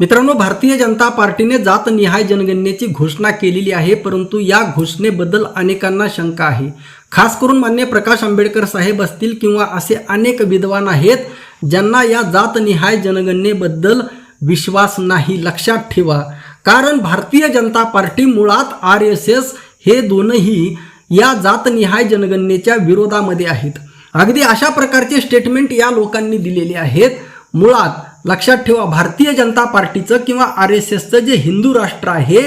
मित्रांनो भारतीय जनता पार्टीने जातनिहाय जनगणनेची घोषणा केलेली आहे परंतु या घोषणेबद्दल अनेकांना शंका आहे. खास करून मान्य प्रकाश आंबेडकर साहेब असतील किंवा असे अनेक विद्वान आहेत ज्यांना या जातनिहाय जनगणनेबद्दल विश्वास नाही. लक्षात ठेवा कारण भारतीय जनता पार्टी मुळात आर एस एस हे दोनही या जातनिहाय जनगणनेच्या विरोधामध्ये आहेत. अगदी अशा प्रकारचे स्टेटमेंट या लोकांनी दिलेले आहेत. मुळात लक्षात ठेवा भारतीय जनता पार्टीचं किंवा आर एस एसचं जे हिंदू राष्ट्र आहे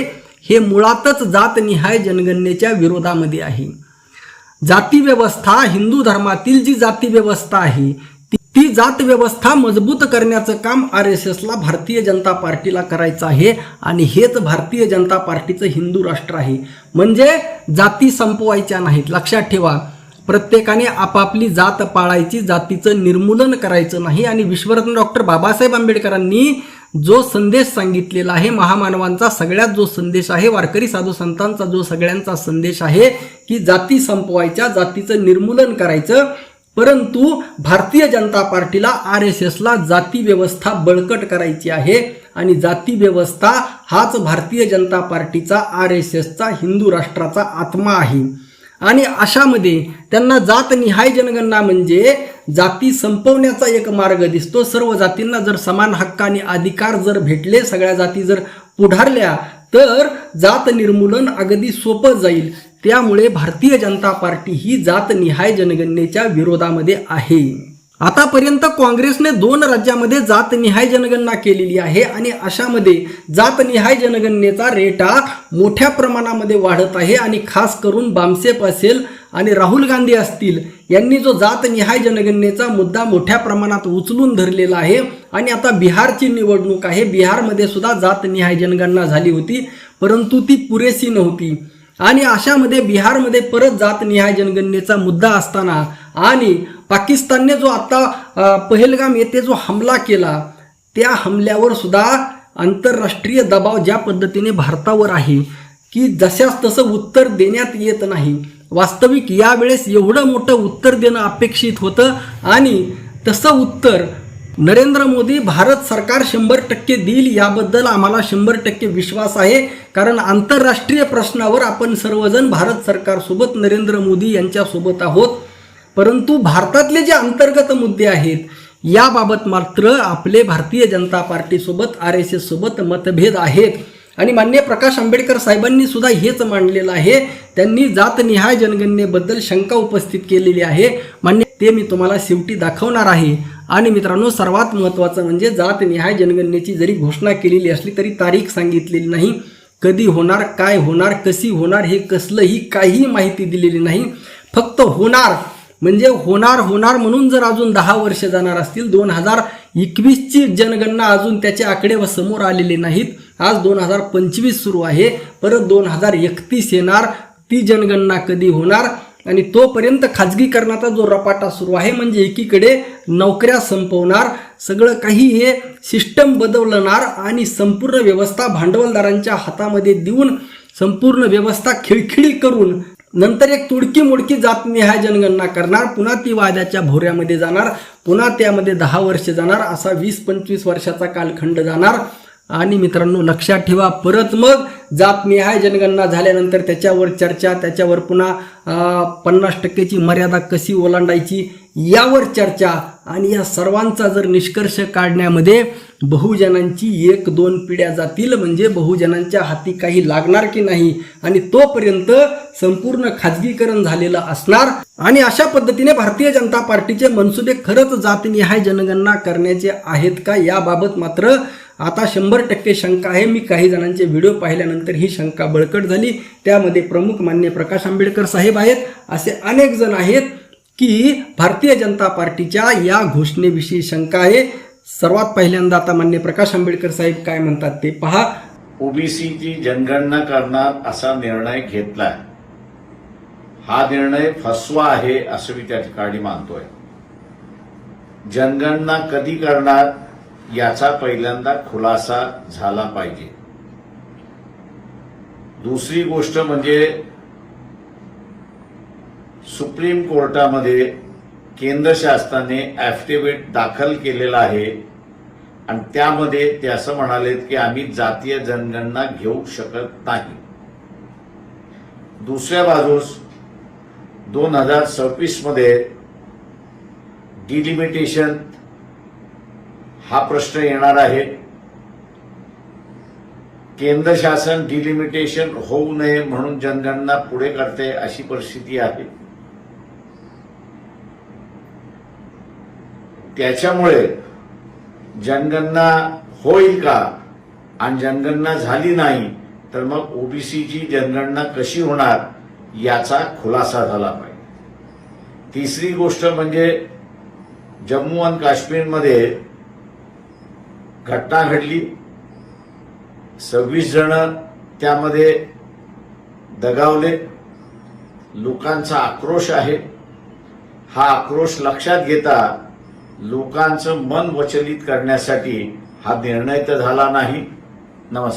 हे मुळातच जातनिहाय जनगणनेच्या विरोधामध्ये आहे. जाती व्यवस्था हिंदू धर्मातील जी जाती व्यवस्था आहे ती- जात व्यवस्था मजबूत करण्याचं काम आर एस एसला भारतीय जनता पार्टीला करायचं आहे आणि हेच भारतीय जनता पार्टीचं हिंदू राष्ट्र आहे. म्हणजे जाती संपवायच्या नाहीत. लक्षात ठेवा प्रत्येकाने आपापली जात पाळायची जातीचं निर्मूलन करायचं नाही. आणि विश्वरत्न डॉक्टर बाबासाहेब आंबेडकरांनी जो संदेश सांगितलेला आहे महामानवांचा सगळ्यात जो संदेश आहे वारकरी साधू संतांचा जो सगळ्यांचा संदेश आहे की जाती संपवायच्या जातीचं निर्मूलन करायचं. परंतु भारतीय जनता पार्टीला आर एस एसला जाती व्यवस्था बळकट करायची आहे. आणि जाती व्यवस्था हाच भारतीय जनता पार्टीचा आर एस एसचा हिंदू राष्ट्राचा आत्मा आहे. आणि अशामध्ये त्यांना जातनिहाय जनगणना म्हणजे जाती संपवण्याचा एक मार्ग दिसतो. सर्व जातींना जर समान हक्क आणि अधिकार जर भेटले सगळ्या जाती जर पुढारल्या तर जात निर्मूलन अगदी सोपं जाईल. त्यामुळे भारतीय जनता पार्टी ही जातनिहाय जनगणनेच्या विरोधामध्ये आहे. आतापर्यंत काँग्रेसने दोन राज्यामध्ये जातनिहाय जनगणना केलेली आहे आणि अशामध्ये जातनिहाय जनगणनेचा रेटा मोठ्या प्रमाणामध्ये वाढत आहे आणि खास करून बामसेप असेल आणि राहुल गांधी असतील यांनी जो जातनिहाय जनगणनेचा मुद्दा मोठ्या प्रमाणात उचलून धरलेला आहे आणि आता बिहारची निवडणूक आहे. बिहारमध्ये सुद्धा जातनिहाय जनगणना झाली होती परंतु ती पुरेशी नव्हती. आणि अशामध्ये बिहारमध्ये परत जातनिहाय जनगणनेचा मुद्दा असताना आणि पाकिस्तानने जो आता अ, पहलगाम येथे जो हमला केला त्या हमल्यावर सुद्धा आंतरराष्ट्रीय दबाव ज्या पद्धतीने भारतावर आहे की जशास तसं उत्तर देण्यात येत नाही. वास्तविक यावेळेस एवढं मोठं उत्तर देणं अपेक्षित होतं आणि तसं उत्तर नरेंद्र मोदी भारत सरकार शंभर टक्के देईल याबद्दल आम्हाला शंभर टक्के विश्वास आहे. कारण आंतरराष्ट्रीय प्रश्नावर आपण सर्वजण भारत सरकारसोबत नरेंद्र मोदी यांच्यासोबत आहोत. परंतु भारतातले जे अंतर्गत मुद्दे आहेत याबाबत मात्र आपले भारतीय जनता पार्टीसोबत आर एस एस सोबत मतभेद आहेत. आणि मान्य प्रकाश आंबेडकर साहेबांनी सुद्धा हेच मांडलेलं आहे. त्यांनी जातनिहाय जनगणनेबद्दल शंका उपस्थित केलेली आहे. मान्य ते मी तुम्हाला शेवटी दाखवणार आहे. आणि मित्रांनो सर्वात महत्त्वाचं म्हणजे जातनिहाय जनगणनेची जरी घोषणा केलेली असली तरी तारीख सांगितलेली नाही. कधी होणार काय होणार कशी होणार हे कसलंही काही माहिती दिलेली नाही. फक्त होणार म्हणजे होणार होणार म्हणून जर अजून दहा वर्ष जाणार असतील दोन हजार एकवीसची जनगणना अजून त्याचे आकडे व समोर आलेले नाहीत. आज दोन हजार पंचवीस सुरू आहे. परत दोन हजार एकतीस येणार. ती जनगणना कधी होणार? आणि तोपर्यंत खाजगीकरणाचा जो रपाटा सुरू आहे म्हणजे एकीकडे नोकऱ्या संपवणार सगळं काही हे सिस्टम बदलणार आणि संपूर्ण व्यवस्था भांडवलदारांच्या हातामध्ये देऊन संपूर्ण व्यवस्था खिळखिळी करून नंतर एक तुडकी मुडकी जातनिहाय जनगणना करणार. पुन्हा ती वाद्याच्या भोऱ्यामध्ये जाणार. पुन्हा त्यामध्ये दहा वर्ष जाणार. असा वीस पंचवीस वर्षाचा कालखंड जाणार. आणि मित्रांनो लक्षात ठेवा परत मग जातनिहाय जनगणना झाल्यानंतर त्याच्यावर चर्चा त्याच्यावर पुन्हा पन्नास टक्केची मर्यादा कशी ओलांडायची यावर चर्चा आणि या सर्वांचा जर निष्कर्ष काढण्यामध्ये बहुजनांची एक दोन पिढ्या जातील म्हणजे बहुजनांच्या हाती काही लागणार की नाही आणि तोपर्यंत संपूर्ण खाजगीकरण झालेलं असणार. आणि अशा पद्धतीने भारतीय जनता पार्टीचे मनसुबे खरंच जातनिहाय जनगणना करण्याचे आहेत का? याबाबत मात्र आता शंभर टक्के शंका आहे. मी काही जणांचे व्हिडिओ पाहिल्यानंतर ही शंका बळकट झाली. त्यामध्ये प्रमुख मान्य प्रकाश आंबेडकर साहेब आहेत. असे अनेक जण आहेत की भारतीय जनता पार्टीच्या या घोषणेविषयी शंका आहे. सर्वात पहिल्यांदा आता मान्य प्रकाश आंबेडकर साहेब काय म्हणतात ते पहा. ओबीसीची जनगणना करणार असा निर्णय घेतला हा निर्णय फसवा आहे असं मी त्या ठिकाणी मानतोय. जनगणना कधी करणार याचा पहिल्यांदा खुलासा झाला पाहिजे. दुसरी गोष्ट म्हणजे सुप्रीम कोर्टामध्ये केंद्र शासनाने ॲफिडेव्हिट दाखल केलेला आहे आणि त्यामध्ये ते असं म्हणालेत की आम्ही जातीय जनगणना घेऊ शकत नाही. दुसऱ्या बाजूस दोन हजार सव्वीसमध्ये डिलिमिटेशन हा प्रश्न येणार आहे. केंद्र शासन डिलिमिटेशन होऊ नये म्हणून जनगणना पुढे करते अशी परिस्थिती आहे. त्याच्यामुळे जनगणना होईल का आणि जनगणना झाली नाही तर मग ओबीसीची जनगणना कशी होणार याचा खुलासा झाला पाहिजे. तिसरी गोष्ट म्हणजे जम्मू आणि काश्मीरमध्ये घटना घडली. सव्वीस जण त्यामध्ये दगावले. लोकांचा आक्रोश आहे. हा आक्रोश लक्षात घेता लोकांचं मन वचलित करण्यासाठी हा निर्णय तर झाला नाही. नमस्कार.